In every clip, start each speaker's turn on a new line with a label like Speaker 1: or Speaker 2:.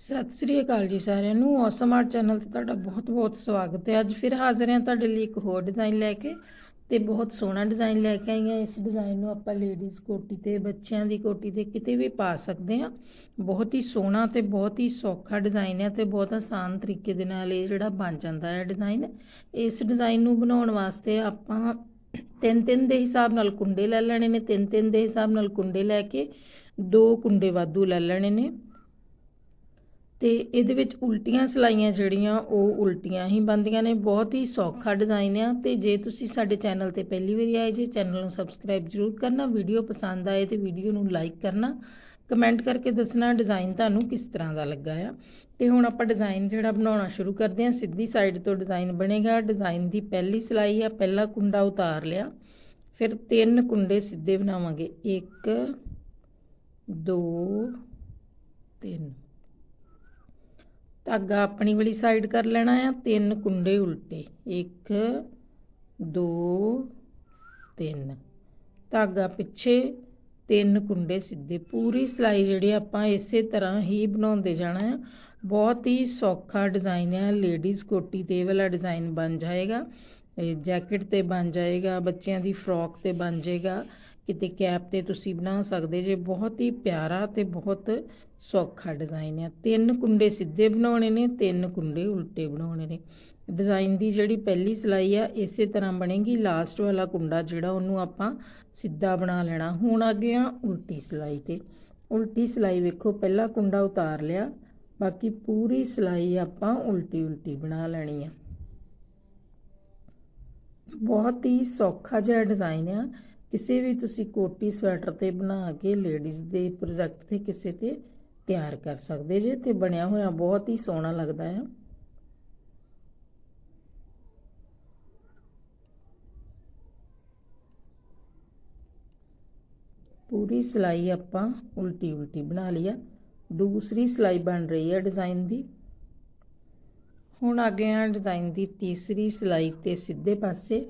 Speaker 1: ਸਤਿ ਸ੍ਰੀ ਅਕਾਲ ਜੀ ਸਾਰਿਆਂ ਨੂੰ। ਔਸਮ ਆਰਟ ਚੈਨਲ ਤੇ ਤੁਹਾਡਾ ਬਹੁਤ-ਬਹੁਤ ਸਵਾਗਤ ਹੈ। ਅੱਜ ਫਿਰ ਹਾਜ਼ਰ ਹਾਂ ਤੁਹਾਡੇ ਲਈ ਇੱਕ ਹੋਰ ਡਿਜ਼ਾਈਨ ਲੈ ਕੇ ਤੇ ਬਹੁਤ ਸੋਹਣਾ ਡਿਜ਼ਾਈਨ ਲੈ ਕੇ ਆਈ ਹਾਂ। ਇਸ ਡਿਜ਼ਾਈਨ ਨੂੰ ਆਪਾਂ ਲੇਡੀਜ਼ ਕੋਟੀ ਤੇ ਬੱਚਿਆਂ ਦੀ ਕੋਟੀ ਤੇ ਕਿਤੇ ਵੀ ਪਾ ਸਕਦੇ ਹਾਂ। ਬਹੁਤ ਹੀ ਸੋਹਣਾ ਤੇ ਬਹੁਤ ਹੀ ਸੌਖਾ ਡਿਜ਼ਾਈਨ ਹੈ ਤੇ ਬਹੁਤ ਆਸਾਨ ਤਰੀਕੇ ਦੇ ਨਾਲ ਇਹ ਜਿਹੜਾ ਬਣ ਜਾਂਦਾ ਹੈ ਡਿਜ਼ਾਈਨ। ਇਸ ਡਿਜ਼ਾਈਨ ਨੂੰ ਬਣਾਉਣ ਵਾਸਤੇ ਆਪਾਂ ਤਿੰਨ ਤਿੰਨ ਦੇ ਹਿਸਾਬ ਨਾਲ ਕੁੰਡੇ ਲੈ ਲੈਣੇ ਨੇ। ਤਿੰਨ ਤਿੰਨ ਦੇ ਹਿਸਾਬ ਨਾਲ ਕੁੰਡੇ ਲੈ ਕੇ ਦੋ ਕੁੰਡੇ ਵਾਧੂ ਲੈ ਲੈਣੇ ਨੇ। ਤੇ ਇਹਦੇ ਵਿੱਚ ਉਲਟੀਆਂ ਸਲਾਈਆਂ ਜਿਹੜੀਆਂ, ਉਹ ਉਲਟੀਆਂ ਹੀ ਬੰਦੀਆਂ ਨੇ। ਬਹੁਤ ਹੀ ਸੌਖਾ ਡਿਜ਼ਾਈਨ ਆ ਤੇ ਜੇ ਤੁਸੀਂ ਸਾਡੇ ਚੈਨਲ ਤੇ ਪਹਿਲੀ ਵਾਰੀ ਆਏ, ਜੇ ਚੈਨਲ ਨੂੰ ਸਬਸਕ੍ਰਾਈਬ ਜ਼ਰੂਰ ਕਰਨਾ, ਵੀਡੀਓ ਪਸੰਦ ਆਏ ਤੇ ਵੀਡੀਓ ਨੂੰ ਲਾਈਕ ਕਰਨਾ। ਕਮੈਂਟ ਕਰਕੇ ਦੱਸਣਾ ਡਿਜ਼ਾਈਨ ਤੁਹਾਨੂੰ ਕਿਸ ਤਰ੍ਹਾਂ ਦਾ ਲੱਗਾ ਆ। ਤੇ ਹੁਣ ਆਪਾਂ ਡਿਜ਼ਾਈਨ ਜਿਹੜਾ ਬਣਾਉਣਾ ਸ਼ੁਰੂ ਕਰਦੇ ਹਾਂ, ਸਿੱਧੀ ਸਾਈਡ ਤੋਂ ਡਿਜ਼ਾਈਨ ਬਣੇਗਾ। ਡਿਜ਼ਾਈਨ ਦੀ ਪਹਿਲੀ ਸਲਾਈ ਆ, ਪਹਿਲਾ ਕੁੰਡਾ ਉਤਾਰ ਲਿਆ। ਫਿਰ ਤਿੰਨ ਕੁੰਡੇ ਸਿੱਧੇ ਬਣਾਵਾਂਗੇ। 1 2 3 ਧਾਗਾ ਆਪਣੀ ਵਾਲੀ ਸਾਈਡ ਕਰ ਲੈਣਾ ਆ, ਤਿੰਨ ਕੁੰਡੇ ਉਲਟੇ। 1 2 3 ਧਾਗਾ ਪਿੱਛੇ, ਤਿੰਨ ਕੁੰਡੇ ਸਿੱਧੇ। ਪੂਰੀ ਸਲਾਈ ਜਿਹੜੀ ਆਪਾਂ ਇਸੇ ਤਰ੍ਹਾਂ ਹੀ ਬਣਾਉਂਦੇ ਜਾਣਾ ਆ। ਬਹੁਤ ਹੀ ਸੌਖਾ ਡਿਜ਼ਾਈਨ ਹੈ ਲੇਡੀਜ਼ ਕੋਟੀ ਤੇ ਵਾਲਾ ਡਿਜ਼ਾਈਨ ਬਣ ਜਾਏਗਾ। ਜੈਕਟ ਤੇ ਬਣ ਜਾਏਗਾ। ਬੱਚਿਆਂ ਦੀ ਫਰੋਕ ਤੇ ਬਣ ਜਾਏਗਾ। ਕਿਤੇ ਕੈਪ ਤੇ ਤੁਸੀਂ ਬਣਾ ਸਕਦੇ ਜੇ। ਬਹੁਤ ਹੀ ਪਿਆਰਾ ਤੇ ਬਹੁਤ ਸੌਖਾ ਡਿਜ਼ਾਈਨ ਹੈ ਤਿੰਨ ਕੁੰਡੇ ਸਿੱਧੇ ਬਣਾਉਣੇ ਨੇ, ਤਿੰਨ ਕੁੰਡੇ ਉਲਟੇ ਬਣਾਉਣੇ ਨੇ। ਡਿਜ਼ਾਈਨ ਦੀ ਜਿਹੜੀ ਪਹਿਲੀ ਸਲਾਈ ਆ, ਇਸੇ ਤਰ੍ਹਾਂ ਬਣੇਗੀ। ਲਾਸਟ ਵਾਲਾ ਕੁੰਡਾ ਜਿਹੜਾ ਉਹਨੂੰ ਆਪਾਂ ਸਿੱਧਾ ਬਣਾ ਲੈਣਾ। ਹੁਣ ਅੱਗੇ ਆ ਉਲਟੀ ਸਲਾਈ ਤੇ। ਉਲਟੀ ਸਲਾਈ ਵੇਖੋ, ਪਹਿਲਾ ਕੁੰਡਾ ਉਤਾਰ ਲਿਆ। ਬਾਕੀ ਪੂਰੀ ਸਲਾਈ ਆਪਾਂ ਉਲਟੀ ਉਲਟੀ ਬਣਾ ਲੈਣੀ ਆ। ਬਹੁਤ ਹੀ ਸੌਖਾ ਜਿਹਾ ਡਿਜ਼ਾਈਨ ਆ। ਕਿਸੇ ਵੀ ਤੁਸੀਂ ਕੋਟੀ ਸਵੈਟਰ ਤੇ ਬਣਾ ਕੇ ਲੇਡੀਜ਼ ਦੇ ਪ੍ਰੋਜੈਕਟ ਤੇ ਕਿਸੇ ਤੇ ਤਿਆਰ ਕਰ ਸਕਦੇ ਜੇ ਤੇ ਬਣਿਆ ਹੋਇਆ ਬਹੁਤ ਹੀ ਸੋਹਣਾ ਲੱਗਦਾ ਹੈ। ਪੂਰੀ ਸਲਾਈ ਆਪਾਂ ਉਲਟੀ ਉਲਟੀ ਬਣਾ ਲਿਆ ਦੂਸਰੀ ਸਲਾਈ ਬਣ ਰਹੀ ਹੈ ਡਿਜ਼ਾਈਨ ਦੀ। ਹੁਣ ਅੱਗੇ ਆ ਡਿਜ਼ਾਈਨ ਦੀ ਤੀਸਰੀ ਸਲਾਈ ਤੇ ਸਿੱਧੇ ਪਾਸੇ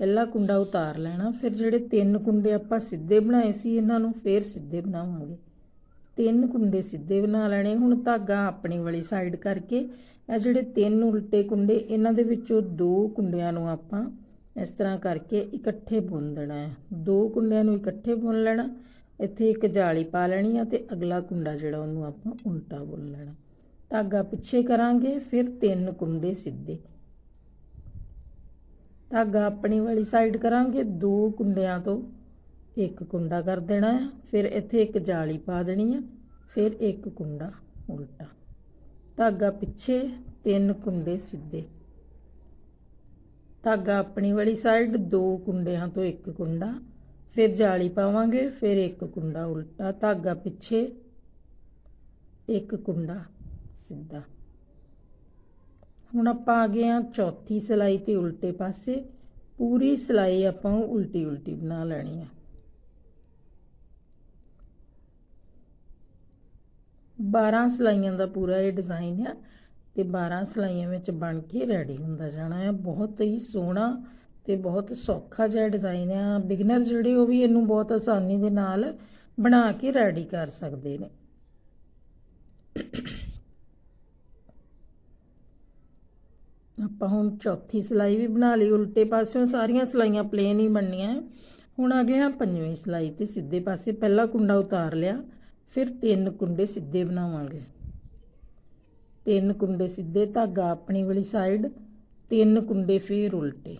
Speaker 1: ਪਹਿਲਾ ਕੁੰਡਾ ਉਤਾਰ ਲੈਣਾ, ਫਿਰ ਜਿਹੜੇ ਤਿੰਨ ਕੁੰਡੇ ਆਪਾਂ ਸਿੱਧੇ ਬਣਾਏ ਸੀ, ਇਹਨਾਂ ਨੂੰ ਫੇਰ ਸਿੱਧੇ ਬਣਾਵਾਂਗੇ। ਤਿੰਨ ਕੁੰਡੇ ਸਿੱਧੇ ਬਣਾ ਲੈਣੇ, ਹੁਣ ਧਾਗਾ ਆਪਣੀ ਵਾਲੀ ਸਾਈਡ ਕਰਕੇ, ਇਹ ਜਿਹੜੇ ਤਿੰਨ ਉਲਟੇ ਕੁੰਡੇ, ਇਹਨਾਂ ਦੇ ਵਿੱਚੋਂ ਦੋ ਕੁੰਡਿਆਂ ਨੂੰ ਆਪਾਂ ਇਸ ਤਰ੍ਹਾਂ ਕਰਕੇ ਇਕੱਠੇ ਬੁਣ ਦੇਣਾ ਹੈ। ਦੋ ਕੁੰਡਿਆਂ ਨੂੰ ਇਕੱਠੇ ਬੁੰਨ ਲੈਣਾ, ਇੱਥੇ ਇੱਕ ਜਾਲੀ ਪਾ ਲੈਣੀ ਆ ਤੇ ਅਗਲਾ ਕੁੰਡਾ ਜਿਹੜਾ ਉਹਨੂੰ ਆਪਾਂ ਉਲਟਾ ਬੁੰਨ ਲੈਣਾ। ਧਾਗਾ ਪਿੱਛੇ ਕਰਾਂਗੇ, ਫਿਰ ਤਿੰਨ ਕੁੰਡੇ ਸਿੱਧੇ। ਧਾਗਾ ਆਪਣੀ ਵਾਲੀ ਸਾਈਡ ਕਰਾਂਗੇ, ਦੋ ਕੁੰਡਿਆਂ ਤੋਂ ਇੱਕ ਕੁੰਡਾ ਕਰ ਦੇਣਾ ਹੈ ਫਿਰ ਇੱਥੇ ਇੱਕ ਜਾਲੀ ਪਾ ਦੇਣੀ ਹੈ ਫਿਰ ਇੱਕ ਕੁੰਡਾ ਉਲਟਾ। ਧਾਗਾ ਪਿੱਛੇ ਤਿੰਨ ਕੁੰਡੇ ਸਿੱਧੇ। ਧਾਗਾ ਆਪਣੀ ਵਾਲੀ ਸਾਈਡ ਦੋ ਕੁੰਡਿਆਂ ਤੋਂ ਇੱਕ ਕੁੰਡਾ, ਫਿਰ ਜਾਲੀ ਪਾਵਾਂਗੇ, ਫਿਰ ਇੱਕ ਕੁੰਡਾ ਉਲਟਾ। ਧਾਗਾ ਪਿੱਛੇ ਇੱਕ ਕੁੰਡਾ ਸਿੱਧਾ। ਹੁਣ ਆਪਾਂ ਆ ਗਏ ਆ ਚੌਥੀ ਸਲਾਈ ਤੇ ਉਲਟੇ ਪਾਸੇ। ਪੂਰੀ ਸਲਾਈ ਆਪਾਂ ਉਲਟੀ ਉਲਟੀ ਬਣਾ ਲੈਣੀ ਆ। 12 ਸਲਾਈਆਂ ਦਾ ਪੂਰਾ ਇਹ ਡਿਜ਼ਾਈਨ ਆ ਤੇ 12 ਸਲਾਈਆਂ ਵਿੱਚ ਬਣ ਕੇ ਰੈਡੀ ਹੁੰਦਾ ਜਾਣਾ ਹੈ ਬਹੁਤ ਹੀ ਸੋਹਣਾ ਤੇ ਬਹੁਤ ਸੌਖਾ ਜਿਹਾ ਡਿਜ਼ਾਈਨ ਆ। ਬਿਗਨਰ ਜਿਹੜੇ ਉਹ ਵੀ ਇਹਨੂੰ ਬਹੁਤ ਆਸਾਨੀ ਦੇ ਨਾਲ ਬਣਾ ਕੇ ਰੈਡੀ ਕਰ ਸਕਦੇ ਨੇ। ਆਪਾਂ ਹੁਣ ਚੌਥੀ ਸਲਾਈ ਵੀ ਬਣਾ ਲਈ, ਉਲਟੇ ਪਾਸਿਓਂ ਸਾਰੀਆਂ ਸਲਾਈਆਂ ਪਲੇਨ ਹੀ ਬਣਨੀਆਂ ਹੁਣ ਆ ਗਏ ਹਾਂ ਪੰਜਵੀਂ ਸਲਾਈ ਤੇ ਸਿੱਧੇ ਪਾਸੇ ਪਹਿਲਾ ਕੁੰਡਾ ਉਤਾਰ ਲਿਆ, ਫਿਰ ਤਿੰਨ ਕੁੰਡੇ ਸਿੱਧੇ ਬਣਾਵਾਂਗੇ। ਤਿੰਨ ਕੁੰਡੇ ਸਿੱਧੇ ਧਾਗਾ ਆਪਣੀ ਵਾਲੀ ਸਾਈਡ ਤਿੰਨ ਕੁੰਡੇ ਫੇਰ ਉਲਟੇ।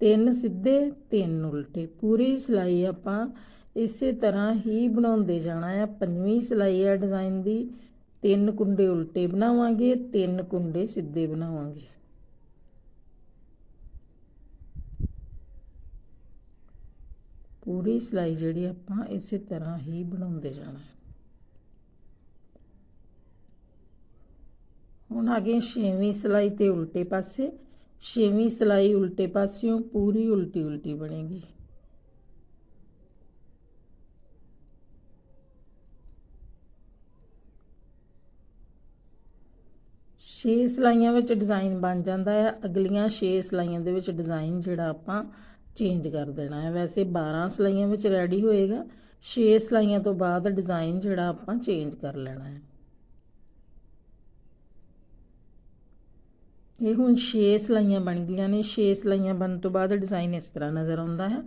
Speaker 1: ਤਿੰਨ ਸਿੱਧੇ, ਤਿੰਨ ਉਲਟੇ। ਪੂਰੀ ਸਲਾਈ ਆਪਾਂ ਇਸੇ ਤਰ੍ਹਾਂ ਹੀ ਬਣਾਉਂਦੇ ਜਾਣਾ ਹੈ। ਪੰਜਵੀਂ ਸਲਾਈ ਹੈ ਡਿਜ਼ਾਈਨ ਦੀ। ਤਿੰਨ ਕੁੰਡੇ ਉਲਟੇ ਬਣਾਵਾਂਗੇ, ਤਿੰਨ ਕੁੰਡੇ ਸਿੱਧੇ ਬਣਾਵਾਂਗੇ। ਪੂਰੀ ਸਿਲਾਈ ਜਿਹੜੀ ਆਪਾਂ ਇਸੇ ਤਰ੍ਹਾਂ ਹੀ ਬਣਾਉਂਦੇ ਜਾਣਾ ਹੈ। ਹੁਣ ਆ ਗਏ ਛੇਵੀਂ ਸਿਲਾਈ ਤੇ ਉਲਟੇ ਪਾਸੇ। ਛੇਵੀਂ ਸਿਲਾਈ ਉਲਟੇ ਪਾਸਿਓਂ ਪੂਰੀ ਉਲਟੀ ਉਲਟੀ ਬਣੇਗੀ। ਛੇ ਸਲਾਈਆਂ ਵਿੱਚ ਡਿਜ਼ਾਈਨ ਬਣ ਜਾਂਦਾ ਹੈ ਅਗਲੀਆਂ ਛੇ ਸਲਾਈਆਂ ਦੇ ਵਿੱਚ ਡਿਜ਼ਾਈਨ ਜਿਹੜਾ ਆਪਾਂ ਚੇਂਜ ਕਰ ਦੇਣਾ ਹੈ ਵੈਸੇ 12 ਸਲਾਈਆਂ ਵਿੱਚ ਰੈਡੀ ਹੋਏਗਾ। ਛੇ ਸਲਾਈਆਂ ਤੋਂ ਬਾਅਦ ਡਿਜ਼ਾਈਨ ਜਿਹੜਾ ਆਪਾਂ ਚੇਂਜ ਕਰ ਲੈਣਾ ਹੈ ਇਹ ਹੁਣ ਛੇ ਸਲਾਈਆਂ ਬਣ ਗਈਆਂ ਨੇ। ਛੇ ਸਲਾਈਆਂ ਬਣਨ ਤੋਂ ਬਾਅਦ ਡਿਜ਼ਾਈਨ ਇਸ ਤਰ੍ਹਾਂ ਨਜ਼ਰ ਆਉਂਦਾ ਹੈ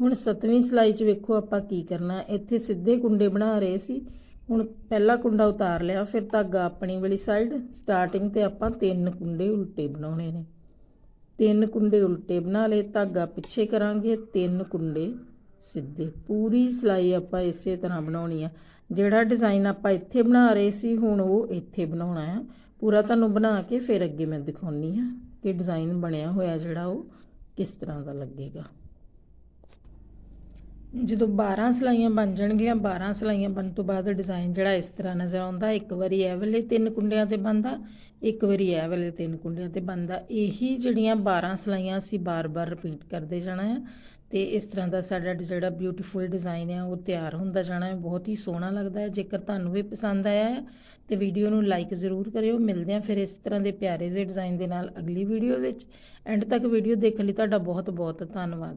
Speaker 1: ਹੁਣ 7ਵੀਂ ਸਲਾਈ 'ਚ ਵੇਖੋ ਆਪਾਂ ਕੀ ਕਰਨਾ। ਇੱਥੇ ਸਿੱਧੇ ਕੁੰਡੇ ਬਣਾ ਰਹੇ ਸੀ। ਹੁਣ ਪਹਿਲਾ ਕੁੰਡਾ ਉਤਾਰ ਲਿਆ, ਫਿਰ ਧਾਗਾ ਆਪਣੀ ਵਾਲੀ ਸਾਈਡ ਸਟਾਰਟਿੰਗ ਤੇ ਆਪਾਂ ਤਿੰਨ ਕੁੰਡੇ ਉਲਟੇ ਬਣਾਉਣੇ ਨੇ। ਤਿੰਨ ਕੁੰਡੇ ਉਲਟੇ ਬਣਾ ਲਏ, ਧਾਗਾ ਪਿੱਛੇ ਕਰਾਂਗੇ, ਤਿੰਨ ਕੁੰਡੇ ਸਿੱਧੇ। ਪੂਰੀ ਸਲਾਈ ਆਪਾਂ ਇਸੇ ਤਰ੍ਹਾਂ ਬਣਾਉਣੀ ਆ। ਜਿਹੜਾ ਡਿਜ਼ਾਈਨ ਆਪਾਂ ਇੱਥੇ ਬਣਾ ਰਹੇ ਸੀ, ਹੁਣ ਉਹ ਇੱਥੇ ਬਣਾਉਣਾ ਆ। ਪੂਰਾ ਤੁਹਾਨੂੰ ਬਣਾ ਕੇ ਫਿਰ ਅੱਗੇ ਮੈਂ ਦਿਖਾਉਣੀ ਆ ਕਿ ਡਿਜ਼ਾਈਨ ਬਣਿਆ ਹੋਇਆ ਜਿਹੜਾ ਉਹ ਕਿਸ ਤਰ੍ਹਾਂ ਦਾ ਲੱਗੇਗਾ। ਜਦੋਂ 12 ਸਲਾਈਆਂ ਬਣ ਜਾਣਗੀਆਂ 12 ਸਲਾਈਆਂ ਬਣਨ ਤੋਂ ਬਾਅਦ ਡਿਜ਼ਾਈਨ ਜਿਹੜਾ ਇਸ ਤਰ੍ਹਾਂ ਨਜ਼ਰ ਆਉਂਦਾ, ਇੱਕ ਵਾਰੀ ਇਹ ਵਾਲੇ ਤਿੰਨ ਕੁੰਡਿਆਂ ਤੇ ਬੰਦਾ ਇੱਕ ਵਾਰੀ ਇਹ ਵਾਲੇ ਤਿੰਨ ਕੁੰਡਿਆਂ ਤੇ ਬੰਦਾ ਇਹੀ ਜਿਹੜੀਆਂ 12 ਸਲਾਈਆਂ ਅਸੀਂ ਬਾਰ-ਬਾਰ ਰਿਪੀਟ ਕਰਦੇ ਜਾਣਾ ਆ ਤੇ ਇਸ ਤਰ੍ਹਾਂ ਦਾ ਸਾਡਾ ਜਿਹੜਾ ਬਿਊਟੀਫੁਲ ਡਿਜ਼ਾਈਨ ਆ, ਉਹ ਤਿਆਰ ਹੁੰਦਾ ਜਾਣਾ ਹੈ। ਬਹੁਤ ਹੀ ਸੋਹਣਾ ਲੱਗਦਾ ਹੈ। ਜੇਕਰ ਤੁਹਾਨੂੰ ਵੀ ਪਸੰਦ ਆਇਆ ਹੈ, ਤੇ ਵੀਡੀਓ ਨੂੰ ਲਾਈਕ ਜ਼ਰੂਰ ਕਰਿਓ। ਮਿਲਦੇ ਹਾਂ ਫਿਰ ਇਸ ਤਰ੍ਹਾਂ ਦੇ ਪਿਆਰੇ ਜਿਹੇ ਡਿਜ਼ਾਈਨ ਦੇ ਨਾਲ ਅਗਲੀ ਵੀਡੀਓ ਵਿੱਚ। ਐਂਡ ਤੱਕ ਵੀਡੀਓ ਦੇਖਣ ਲਈ ਤੁਹਾਡਾ ਬਹੁਤ ਬਹੁਤ ਧੰਨਵਾਦ।